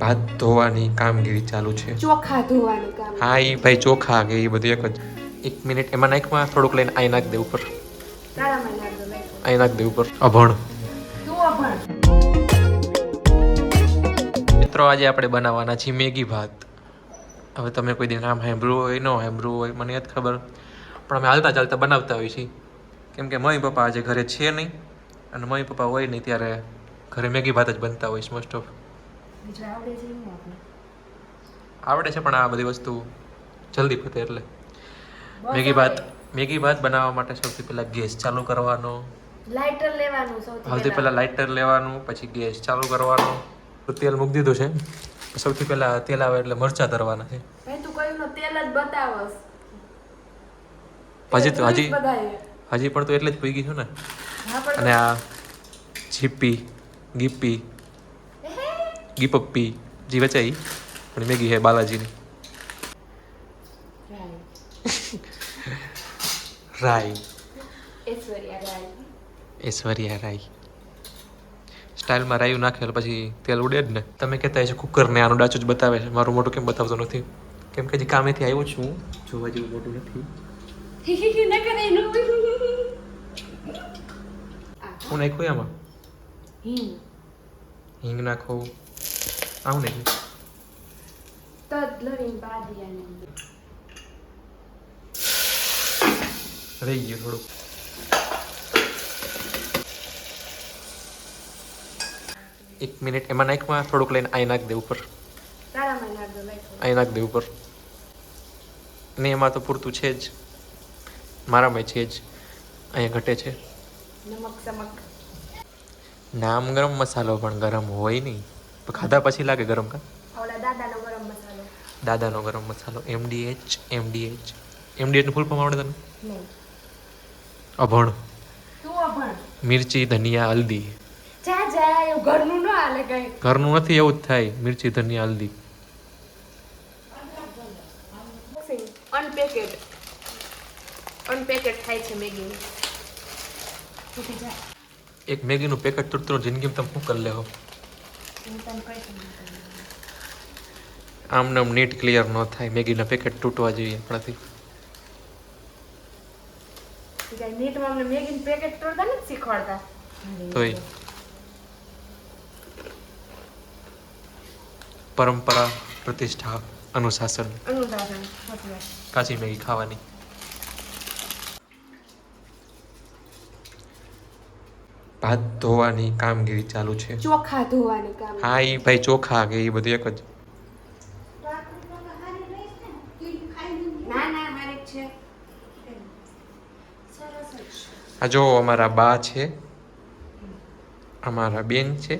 ભાત ધોવાની કામગીરી ચાલુ છે. ચોખા ધોવાની કામ હા એ ભાઈ ચોખા કે એ બધું એક જ. એક મિનિટ એમાં નાખમાં થોડુંક લઈને આઈ નાખ દે ઉપર. અહીં નાખ દે ઉપર. અભણ. મિત્રો આજે આપણે બનાવવાના છીએ મેગી ભાત. હવે તમે કોઈ દિન આમ સાંભળ્યું હોય ન સાંભળ્યું હોય મને જ ખબર. પણ અમે હાલતા ચાલતા બનાવતા હોઈએ છીએ. કેમ કે મમ્મી પપ્પા આજે ઘરે છે નહીં. અને મમ્મી પપ્પા હોય નહીં ત્યારે ઘરે મેગી ભાત જ બનતા હોય છે મોસ્ટ ઓફ બીજું આવડે છે એમ આપણે આવડે છે પણ આ બધી વસ્તુ જલ્દી પતે એટલે. મેગી ભાત મેગી ભાત બનાવવા માટે સૌથી પહેલાં ગેસ ચાલુ કરવાનો. લાઇટર લેવાનું સૌથી પહેલા. લાઇટર લેવાનું પછી ગેસ ચાલુ કરવાનો. તો તેલ મૂકી દીધું છે. સૌથી પહેલાં તેલ આવે એટલે મરચાં ધરવાના છે. ભાઈ તું કયું તેલ જ બતાવસ. હજી તો હજી હજી પણ તો એટલે જ પી છું ને. અને આ જીપી ગીપી ગીપપ્પી જી વચાઈ પણ મેગી હે બાલાજીની. રાઈ ઐશ્વર્યા રાય. ઐશ્વર્યા રાઈ સ્ટાઇલમાં રાયું નાખેલ પછી તેલ ઉડે જ ને. તમે કહેતા હશો કુકરને આનું ડાચું જ બતાવે છે. મારું મોટું કેમ બતાવતો નથી? કેમ કે હજી કામેથી આવ્યો છું. જોવા જેવું મોટું નથી. હું નાખ્યું આમાં હિંગ નાખો. તદ લવિંગ બાદિયાને રહી ગયું થોડુંક એક મિનિટ એમાં નાખમાં થોડુંક લઈને અહીં નાખ દે ઉપર. અહીં નાખ દે ઉપર ને એમાં તો પૂરતું છે જ મારામાં છે જ અહીંયા ઘટે છે નમક સમક નામ ગરમ મસાલો પણ ગરમ હોય નહીં ખાધા પછી લાગે ગરમ કા? દાદાનો ગરમ મસાલો. દાદાનો ગરમ મસાલો. એમડીએચ એમડીએચ એમડીએચનું ફૂલ ફોર્મ આવડે તને? અભણ. મિર્ચી ધનિયા હલ્દી. ઘરનું ન નથી એવું જ થાય. મિરચી ધનિયા હલ્દી. અનપેકેડ અનપેકેડ થાય છે એક મેગીનું પેકેટ તૂટતું જિંદગીમાં તમે શું કરી લેવો તને આમ નેટ ક્લિયર ન થાય. મેગીના પેકેટ તૂટવા જોઈએ આપણાથી. નીટમાં અમને મેગીનું પેકેટ તોડતા નથી શીખવાડતા? તોય. પરંપરા પ્રતિષ્ઠા અનુશાસન. કાચી મેગી ખાવાની. ભાત ધોવાની કામગીરી ચાલુ છે. ચોખા ધોવાની કામ હા એ ભાઈ ચોખા કે એ બધું એક જ. ના ના મારે જ છે. સરસ જ આ જો અમારા બા છે. અમારા બેન છે.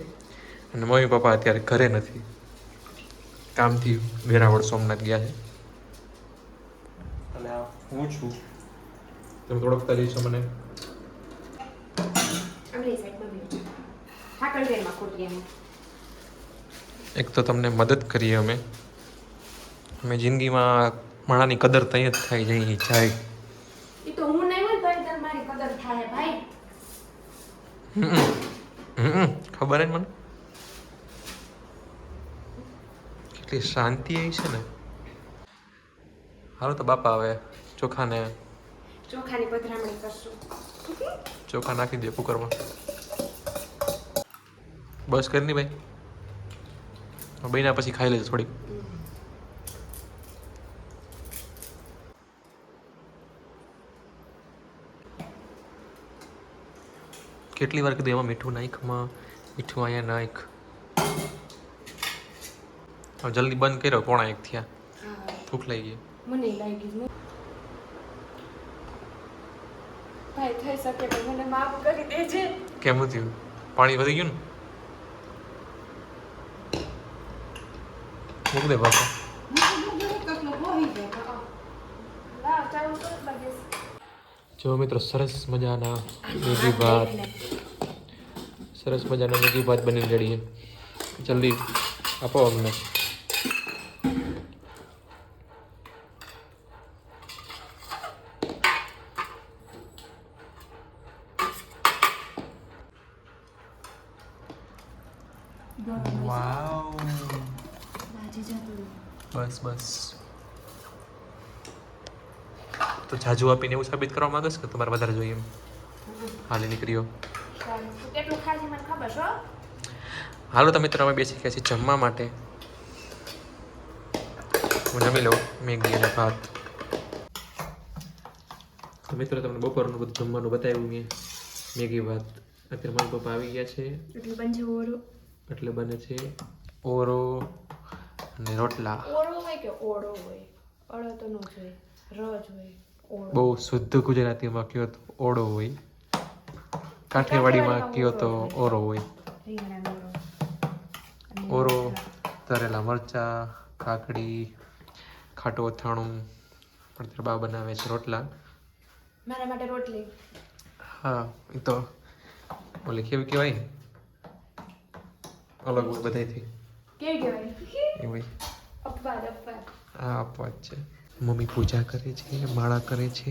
અને મમ્મી પપ્પા અત્યારે ઘરે નથી. કામથી વેરાવળ સોમનાથ ગયા છે. અને હું છું. તમે થોડોક તરી છો મને. ઠાકરગઢમાં ખોટી એમ એક તો તમને મદદ કરીએ અમે. અમે જિંદગીમાં માણાની કદર ત્યાં જ થાય જઈ જાય. એ તો હું નહીં હોય તોય તારે મારી કદર થાય ભાઈ. ખબર હે મને? કેટલી શાંતિ આવી છે ને. હાલો તો બાપા આવે ચોખાને ચોખાની પધરામણી કરશું. ચોખા નાખી દે કુકરમાં. બસ કરી ની ભાઈ. બન્યા પછી ખાઈ લેજો થોડીક. કેટલી વાર કીધું એમાં મીઠું નાખમાં મીઠું અહીંયા નાખ. હવે જલ્દી બંધ કર્યો પોણા એક થયા. ભૂખ લાગી ગઈ. મને લાગી ભાઈ થઈ શકે તો મને માફ કરી દેજે. કેમ થયું? પાણી વધી ગયું ને? મૂક દે બાપા લાવ ચાલુ કરો લાગે જો મિત્રો સરસ મજાના મેગી ભાત સરસ મજાના મેગી ભાત બની રેડી છે જલ્દી આપો અમને વાવ બસ બસ. તો જાજુ આપીને એવું સાબિત કરવા માંગસ કે તમારે વધારે જોઈએ એમ? હાલે નીકળ્યો. કેટલું ખાધી મને ખબર છો હાલો તમે મિત્રો અમે બેસી ગયા છીએ જમવા માટે. હું જમી લઉં મેગી અને ભાત. તો મિત્રો તમને બપોરનું બધું જમવાનું બતાવ્યું મેં. મેગી ભાત. અત્યારે મારા પપ્પા આવી ગયા છે. એટલે બનજે ઓરો. એટલે બને છે ઓરો. અને રોટલા. ઓરો હોય કે ઓળો હોય? અળો તો નો જ ર જ હોય બહુ શુદ્ધ ગુજરાતીમાં કયો તો ઓળો હોય. કાઠિયાવાડીમાં કયો તો ઓરો હોય. ઓરો તરેલા મરચા કાકડી ખાટું અથાણું. પણ ત્યારે બા બનાવે છે રોટલા. મારા માટે રોટલી. હા એ તો ઓલી કેવું કહેવાય? અલગ બધાથી કેવી કહેવાય એ હોય અપવાદ અપવાદ. આ આપવા છે. મમ્મી પૂજા કરે છે માળા કરે છે.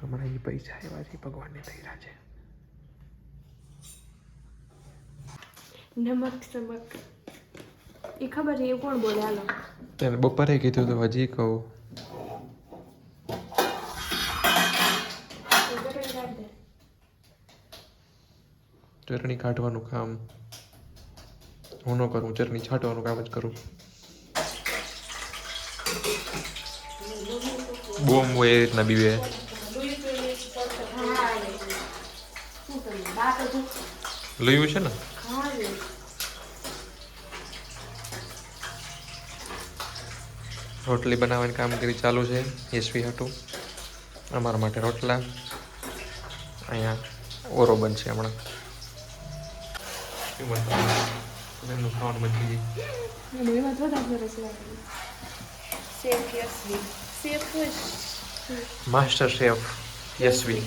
હમણાં એ પૈસા એવા છે ભગવાનને થઈ રહ્યા છે. નમક સમક. એ ખબર એ કોણ બોલે? હાલો. તેને બપોરે કીધું તો હજી કહું એ ગટરી કાઢ દે. ચટણી કાઢવાનું કામ. હું ન કરું ચટણી છાંટવાનું કામ જ કરું. બોમ હોય એ રીતના બીવે. લયું છે ને. રોટલી બનાવવાની કામગીરી ચાલુ છે. યશવી હાટું. અમારા માટે રોટલા. અહીંયા ઓરો બનશે હમણાં. શું બનશે એમનું ખાવાનું બની ગઈ તો વધારે સરસ લાગે. Chef Yashvi chef master chef Yashvi